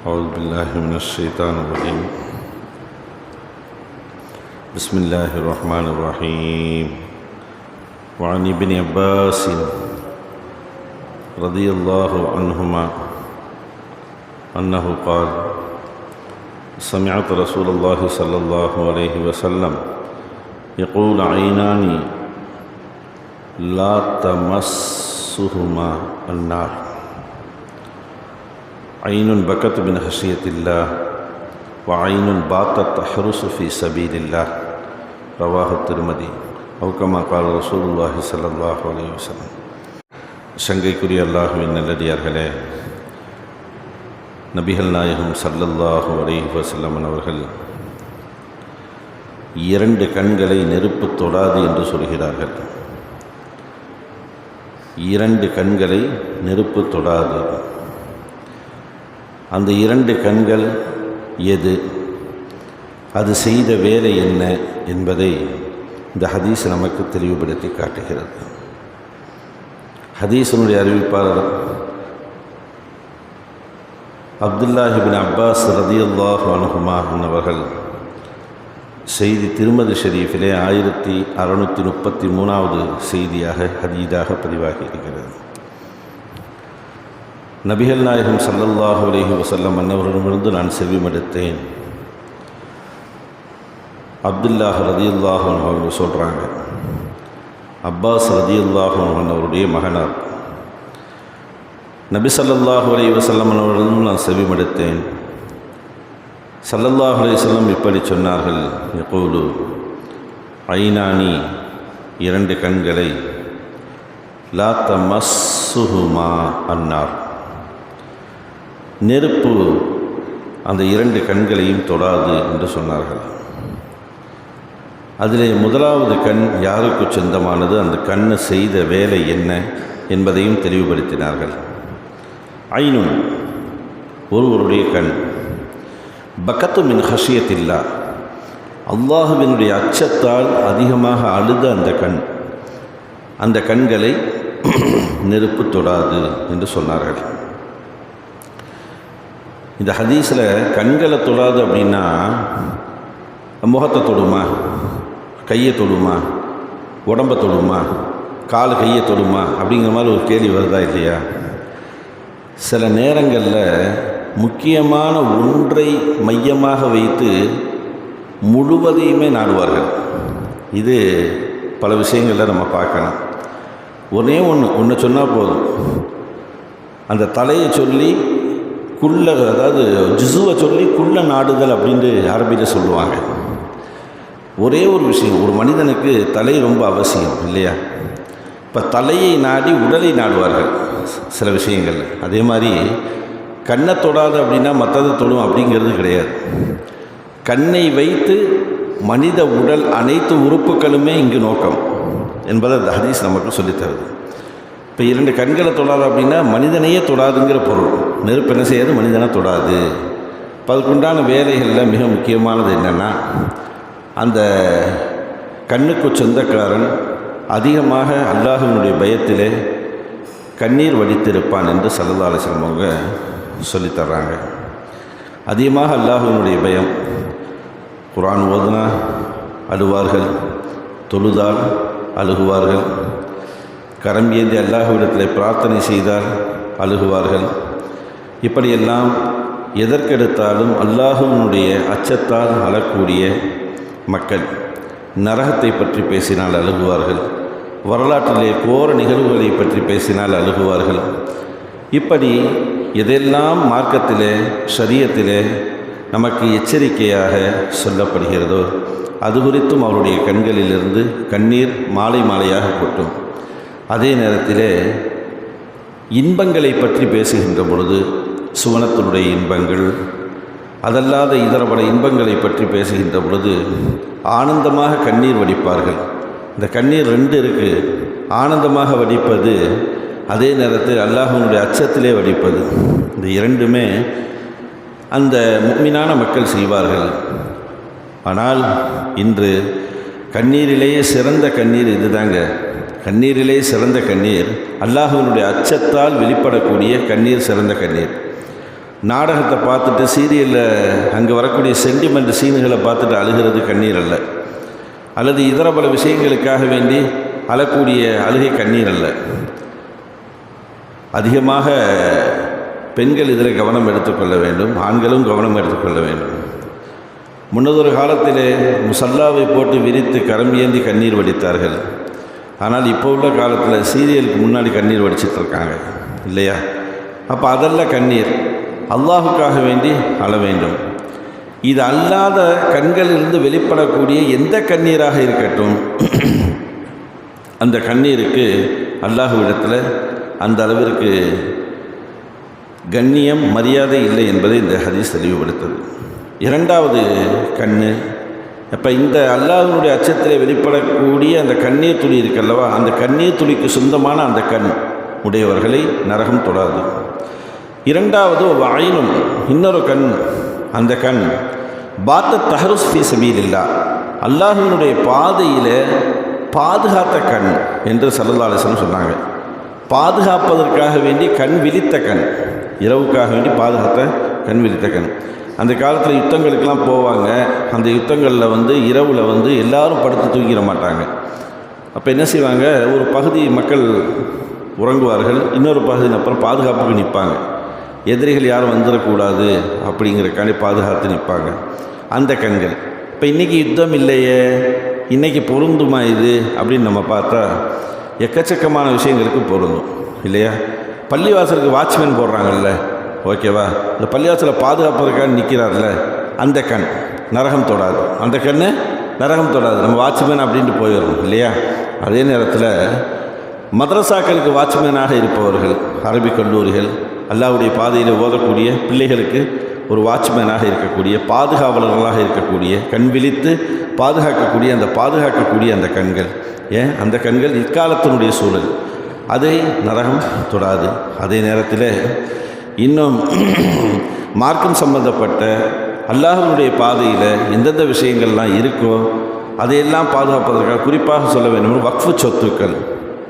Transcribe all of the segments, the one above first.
أعوذ بالله من الشيطان الرجيم. بسم الله الرحمن الرحيم. وعن ابن عباس رضي الله عنهما أنه قال سمعت رسول الله صلى الله عليه وسلم يقول عينان لا تمسهما النار. عين بكت من خشية الله وعين باتت تحرس في سبيل الله رواه الترمذي أو كما قال رسول الله صلى الله عليه وسلم சங்கைக்குரிய அல்லாஹுவின் நல்லடியார்களே நபிகள் நாயகம் சல்லல்லாஹு அலைஹி வஸல்லம் அவர்கள் இரண்டு கண்களை நெருப்பு தொடாது என்று சொல்கிறார்கள் இரண்டு கண்களை நெருப்பு தொடாது அந்த இரண்டு கண்கள் எது? அது செய்த வேலை என்ன என்பதை இந்த ஹதீஸ் நமக்கு தெளிவுபடுத்தி காட்டுகிறது. ஹதீஸனுடைய அறிவிப்பாளர் அப்துல்லாஹிபின் அப்பாஸ் ரதியுல்லாஹ் அனுகுமா அவர்கள் செய்தி திருமதி ஷெரீஃபிலே ஆயிரத்தி அறுநூற்றி முப்பத்தி மூணாவது செய்தியாக ஹதீதாக பதிவாகி இருக்கிறது. நபிகள் நாயகம் சல்லல்லாஹு அலஹி வசல்லம் அன்னவரிடமிருந்து நான் செவிமடுத்தேன். அப்துல்லாஹ் ரதியுல்லாஹ் அவங்க சொல்கிறாங்க அப்பாஸ் ரதியுல்லாஹ் அவருடைய மகனார். நபி சல்லல்லாஹு அலி வசல்லம் அவர்களும் நான் செவிமடுத்தேன். சல்லல்லாஹ் அலைஹி இப்படி சொன்னார்கள் எப்போது ஐநானி இரண்டு கண்களை லா தமஸ்ஸுஹுமா அன்னார். நெருப்பு அந்த இரண்டு கண்களையும் தொடாது என்று சொன்னார்கள். அதிலே முதலாவது கண் யாருக்கு சொந்தமானது? அந்த கண்ணு செய்த வேலை என்ன என்பதையும் தெளிவுபடுத்தினார்கள். ஐனும் ஒருவருடைய கண். பக்கத்து மின் ஹஷியத்தில்லா. அல்லாஹுவினுடைய அச்சத்தால் அதிகமாக அழுத அந்த கண். அந்த கண்களை நெருப்பு தொடாது என்று சொன்னார்கள். இந்த ஹதீஸில் கண்களை தொடாது அப்படின்னா முகத்தை தொடுமா? கையை தொடுமா? உடம்பை தொடுமா? கால் கையை தொடுமா? அப்படிங்கிற மாதிரி ஒரு கேள்வி வருதா இல்லையா? சில நேரங்களில் முக்கியமான ஒன்றை மையமாக வைத்து முழுவதையுமே நாடுவார்கள். இது பல விஷயங்களில் நம்ம பார்க்கலாம். ஒன்றே ஒன்று ஒன்று சொன்னால் போதும். அந்த தலையை சொல்லி குள்ள அதாவது ஜிசுவை சொல்லி குள்ள நாடுதல் அப்படின்ட்டு அரபியில் சொல்லுவாங்க. ஒரே ஒரு விஷயம் ஒரு மனிதனுக்கு தலை ரொம்ப அவசியம் இல்லையா? இப்போ தலையை நாடி உடலை நாடுவார்கள் சில விஷயங்கள் அதே மாதிரி கண்ணை தொடாது அப்படின்னா மற்றதை தொடும் அப்படிங்கிறது கிடையாது. கண்ணை வைத்து மனித உடல் அனைத்து உறுப்புகளுமே இங்கு நோக்கம் என்பதை அந்த ஹதீஸ் நமக்கு சொல்லித்தருது. இப்போ இரண்டு கண்களை தொடாது அப்படின்னா மனிதனையே தொடாதுங்கிற பொருள். நெருப்பு என்ன செய்யாது? மனிதனை தொடாது. இப்போ அதுக்குண்டான வேலைகளில் மிக முக்கியமானது என்னென்னா அந்த கண்ணுக்கு சொந்தக்காரன் அதிகமாக அல்லாஹினுடைய பயத்திலே கண்ணீர் வடித்திருப்பான் என்று சல்லதாலசனம் அவங்க சொல்லித்தர்றாங்க அதிகமாக அல்லாஹினுடைய பயம் குரான் ஓதுனா அழுவார்கள் தொழுதால் அழுகுவார்கள் கரம் ஏந்தி அல்லாஹுவிடத்தில் பிரார்த்தனை செய்தால் அழுகுவார்கள். இப்படியெல்லாம் எதற்கெடுத்தாலும் அல்லாஹுவனுடைய அச்சத்தால் அழக்கூடிய மக்கள் நரகத்தை பற்றி பேசினால் அழுகுவார்கள். வரலாற்றிலே கோர நிகழ்வுகளை பற்றி பேசினால் அழுகுவார்கள். இப்படி எதெல்லாம் மார்க்கத்திலே சரியத்திலே நமக்கு எச்சரிக்கையாக சொல்லப்படுகிறதோ அது குறித்தும் அவருடைய கண்களிலிருந்து கண்ணீர் மாலை மாலையாக கொட்டும். அதே நேரத்திலே இன்பங்களை பற்றி பேசுகின்ற பொழுது சுவனத்தினுடைய இன்பங்கள் அதல்லாத இதர பல இன்பங்களை பற்றி பேசுகின்ற பொழுது ஆனந்தமாக கண்ணீர் வடிப்பார்கள். இந்த கண்ணீர் ரெண்டு இருக்குது ஆனந்தமாக வடிப்பது அதே நேரத்தில் அல்லாஹனுடைய அச்சத்திலே வடிப்பது. இந்த இரண்டுமே அந்த முக்மினான மக்கள் செய்வார்கள். ஆனால் இன்று கண்ணீரிலேயே சிறந்த கண்ணீர் இதுதாங்க. கண்ணீரிலேயே சிறந்த கண்ணீர் அல்லாஹனுடைய அச்சத்தால் வெளிப்படக்கூடிய கண்ணீர் சிறந்த கண்ணீர். நாடகத்தை பார்த்துட்டு சீரியலில் அங்கே வரக்கூடிய சென்டிமெண்ட் சீனுகளை பார்த்துட்டு அழுகிறது கண்ணீர் அல்ல. அல்லது இதர பல விஷயங்களுக்காக வேண்டி அழக்கூடிய அழுகை கண்ணீர் அல்ல. அதிகமாக பெண்கள் இதில் கவனம் எடுத்துக்கொள்ள வேண்டும். ஆண்களும் கவனம் எடுத்துக்கொள்ள வேண்டும். முன்னதொரு காலத்திலே முசல்லாவை போட்டு விரித்து கரம் ஏந்தி கண்ணீர் வடித்தார்கள். ஆனால் இப்போ உள்ள காலத்தில் சீரியலுக்கு முன்னாடி கண்ணீர் வடிச்சிட்ருக்காங்க இல்லையா? அப்போ அதெல்லாம் கண்ணீர். அல்லாஹுக்காக வேண்டி அழ வேண்டும். இது அல்லாத கண்களிலிருந்து வெளிப்படக்கூடிய எந்த கண்ணீராக இருக்கட்டும் அந்த கண்ணீருக்கு அல்லாஹுவிடத்தில் அந்த அளவிற்கு கண்ணியம் மரியாதை இல்லை என்பதை இந்த ஹதீஸ் தெளிவுபடுத்தது. இரண்டாவது கண்ணு அப்போ இந்த அல்லாஹனுடைய அச்சத்திலே வெளிப்படக்கூடிய அந்த கண்ணீர் துளி இருக்கல்லவா அந்த கண்ணீர் துளிக்கு சொந்தமான அந்த கண் உடையவர்களை நரகம் தொடாது. இரண்டாவது வாயினும் இன்னொரு கண் அந்த கண். பாத்த தஹருஸ் ஃபி சபீலில்லா அல்லாஹினுடைய பாதையில் பாதுகாத்த கண் என்று சல்லல்லா அலிஸ்லம் சொன்னாங்க. பாதுகாப்பதற்காக வேண்டி கண் விழித்த கண். இரவுக்காக வேண்டி பாதுகாத்த கண் விழித்த கண். அந்த காலத்தில் யுத்தங்களுக்கெல்லாம் போவாங்க. அந்த யுத்தங்களில் வந்து இரவில் வந்து எல்லாரும் படுத்து தூங்கிட மாட்டாங்க. அப்போ என்ன செய்வாங்க? ஒரு பகுதி மக்கள் உறங்குவார்கள். இன்னொரு பகுதியின் அப்புறம் பாதுகாப்புக்கு நிற்பாங்க. எதிரிகள் யாரும் வந்துடக்கூடாது அப்படிங்கிறக்காண்டி பாதுகாத்து நிற்பாங்க. அந்த கண்கள். இப்போ இன்றைக்கி யுத்தம் இல்லையே. இன்றைக்கி பொருந்துமா இது? அப்படின்னு நம்ம பார்த்தா எக்கச்சக்கமான விஷயங்களுக்கு பொருந்தும். இல்லையா? பள்ளிவாசலுக்கு வாட்ச்மேன் போடுறாங்கல்ல. ஓகேவா இந்த பள்ளிவாசலை பாதுகாப்பு இருக்கான்னு நிற்கிறார்ல. அந்த கண். நரகம் தொடாது. அந்த கண் நரகம் தொடாது. நம்ம வாட்ச்மேன் அப்படின்ட்டு போயிடணும் இல்லையா? அதே நேரத்தில் மதரசாக்களுக்கு வாட்ச்மேனாக இருப்பவர்கள் அரபிக் கல்லூரிகள் அல்லாவுடைய பாதையில் ஓதக்கூடிய பிள்ளைகளுக்கு ஒரு வாட்ச்மேனாக இருக்கக்கூடிய பாதுகாவலர்களாக இருக்கக்கூடிய கண் விழித்து பாதுகாக்கக்கூடிய அந்த பாதுகாக்கக்கூடிய அந்த கண்கள். ஏன்? அந்த கண்கள் இக்காலத்தினுடைய சூழல். அதை நரகம் தொடாது. அதே நேரத்தில் இன்னும் மார்க்கம் சம்பந்தப்பட்ட அல்லாஹனுடைய பாதையில் எந்தெந்த விஷயங்கள்லாம் இருக்கோ அதையெல்லாம் பாதுகாப்பதற்காக குறிப்பாக சொல்ல வேண்டும். வக்ஃபு சொத்துக்கள்.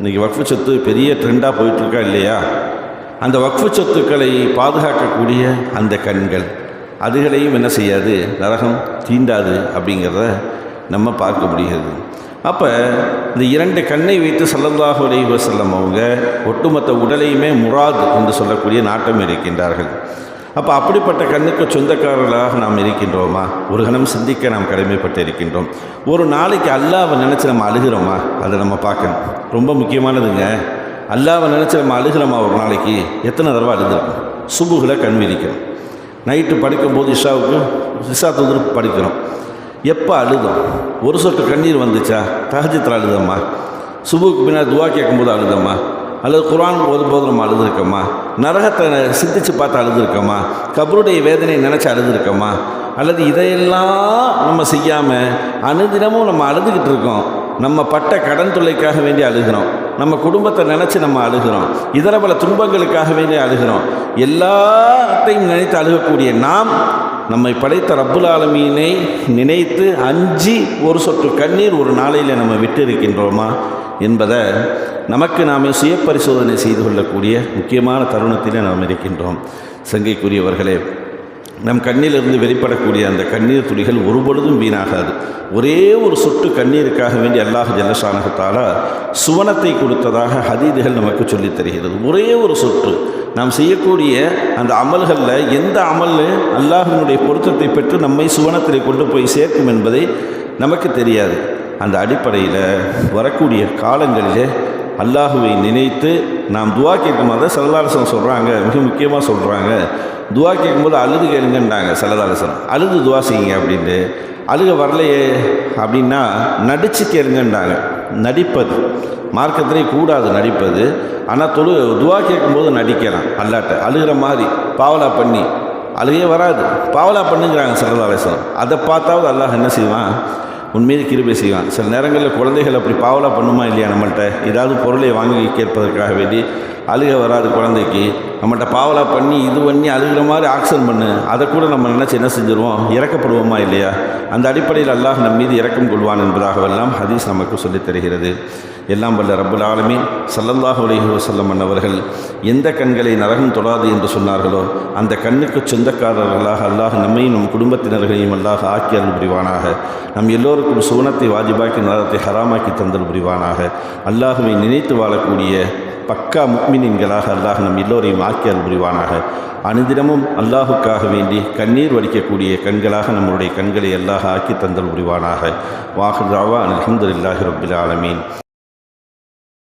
இன்றைக்கி வக்ஃபு சொத்து பெரிய ட்ரெண்டாக போயிட்டுருக்கா இல்லையா? அந்த வக்ஃபு சொத்துக்களை பாதுகாக்கக்கூடிய அந்த கண்கள் அதுகளையும் என்ன செய்யாது? நரகம் தீண்டாது அப்படிங்கிறத நம்ம பார்க்க முடிகிறது. அப்போ இந்த இரண்டு கண்ணை வைத்து சல்லல்லாஹு அலைஹி செல்லம் அவங்க ஒட்டுமொத்த உடலையுமே முராத் என்று சொல்லக்கூடிய நாட்டம் இருக்கின்றார்கள். அப்போ அப்படிப்பட்ட கண்ணுக்கு சொந்தக்காரர்களாக நாம் இருக்கின்றோமா? ஒரு கணம் சிந்திக்க நாம் கடமைப்பட்டு இருக்கின்றோம் ஒரு நாளைக்கு அல்லாவை நினச்சி நம்ம அழுகிறோமா? அதை நம்ம பார்க்கணும். ரொம்ப முக்கியமானதுங்க. அல்லாவை நினச்சி நம்ம அழுகிறோமா ஒரு நாளைக்கு? எத்தனை தடவை அழுதுருக்கோம் சுபுகளை கண் நைட்டு படிக்கும்போது இஷாவுக்கு இஷா தொந்தரவு படிக்கிறோம். எப்போ அழுதோம்? ஒரு சொட்டு கண்ணீர் வந்துச்சா? தகஜத்தில் அழுதம்மா சுபுக்கு பின்னாடி துவா கேட்கும்போது அழுதம்மா அல்லது குரான் ஓதும்போது நம்ம அழுதுருக்கோமா? நரகத்தை சிந்திச்சு பார்த்து அழுதுருக்கோமா? கபருடைய வேதனையை நினச்சி அழுதுருக்கோமா? அல்லது இதையெல்லாம் நம்ம செய்யாமல் அனுதினமும் நம்ம அழுதுகிட்டு இருக்கோம். நம்ம பட்ட கடன் தொல்லைக்காக வேண்டி அழுகிறோம். நம்ம குடும்பத்தை நினச்சி நம்ம அழுகிறோம். இதர பல துன்பங்களுக்காக வேண்டி அழுகிறோம். எல்லாத்தையும் நினைத்து அழுகக்கூடிய நாம் நம்மை படைத்த ரப்புல் ஆலமீனை நினைத்து அஞ்சி ஒரு சொட்டு கண்ணீர் ஒரு நாளையில் நம்ம விட்டு இருக்கின்றோமா என்பதை நமக்கு நாமே சுய பரிசோதனை செய்து கொள்ளக்கூடிய முக்கியமான தருணத்திலே நாம் இருக்கின்றோம். சங்கைக்குரியவர்களே நம் கண்ணிலிருந்து வெளிப்படக்கூடிய அந்த கண்ணீர் துளிகள் ஒருபொழுதும் வீணாகாது. ஒரே ஒரு சொட்டு கண்ணீருக்காக வேண்டி அல்லாஹ் ஜல்லஷானகத்தால சுவனத்தை கொடுத்ததாக ஹதீதுகள் நமக்கு சொல்லித் தருகிறது. ஒரே ஒரு சொட்டு. நாம் செய்யக்கூடிய அந்த அமல்களில் எந்த அமல் அல்லாஹினுடைய பொருத்தத்தை பெற்று நம்மை சுவனத்தில் கொண்டு போய் சேர்க்கும் என்பதை நமக்கு தெரியாது. அந்த அடிப்படையில் வரக்கூடிய காலங்களிலே அல்லாஹுவை நினைத்து நாம் துவா கேட்கும்போது சல்லதாரசன் சொல்கிறாங்க மிக முக்கியமாக சொல்கிறாங்க துவா கேட்கும்போது அழுது கேளுங்கன்றாங்க சல்லதாரசன் அழுது துவா செய்யுங்க அப்படின்ட்டு. அழுக வரலையே அப்படின்னா நடிச்சு கேளுங்கன்றாங்க. நடிப்பது. மார்க்கத்திலே கூடாது நடிப்பது. ஆனால் தொழு துவா கேட்கும்போது நடிக்கலாம். அல்லாட்ட அழுகிற மாதிரி பாவலா பண்ணி. அழுகே வராது. பாவலா பண்ணுங்கிறாங்க சல்லதாரசன் அதை பார்த்தாவது அல்லாஹ் என்ன செய்வான்? உண்மையிலே கிருபை செய்வான். சில நேரங்களில் குழந்தைகள் அப்படி பாவலாக பண்ணுமா இல்லையா நம்மள்கிட்ட ஏதாவது பொருளை வாங்கி கேட்பதற்காக வேண்டி அழுக வராது குழந்தைக்கு நம்மகிட்ட பாவலா பண்ணி இது பண்ணி அழுகிற மாதிரி ஆக்ஷன் பண்ணு. அதை கூட நம்ம நினச்சி என்ன செஞ்சுருவோம்? இறக்கப்படுவோமா இல்லையா? அந்த அடிப்படையில் அல்லாஹ் நம் மீது இறக்கம் கொள்வான் என்பதாகவெல்லாம் ஹதீஸ் நமக்கு சொல்லித் தருகிறது. எல்லாம் வல்ல ரப்புல் ஆலமீன். சல்லல்லாஹ் அலைஹி வஸல்லம் அன்னவர்கள் எந்த கண்களை நரகம் தொடாது என்று சொன்னார்களோ அந்த கண்ணுக்கு சொந்தக்காரர்களாக அல்லாஹ் நம்மையும் நம் குடும்பத்தினர்களையும் அல்லாஹ் ஆக்கி அருள் புரிவானாக. நம் எல்லோருக்கும் சுவனத்தை வாஜிபாக்கி நரகத்தை ஹராமாக்கி தந்தல் புரிவானாக. அல்லாஹுவை நினைத்து வாழக்கூடிய பக்கா முக்மினின்களாக அல்லாஹ் நம் எல்லோரையும் ஆக்கி அருள் புரிவானாக. அனுதினமும் அல்லாஹுக்காக வேண்டி கண்ணீர் வடிக்கக்கூடிய கண்களாக நம்மளுடைய கண்களை அல்லாஹ் ஆக்கி தந்தல் புரிவானாக. வாஹுராவா அலமதுல்லாஹி ரபில் ஆலமீன்.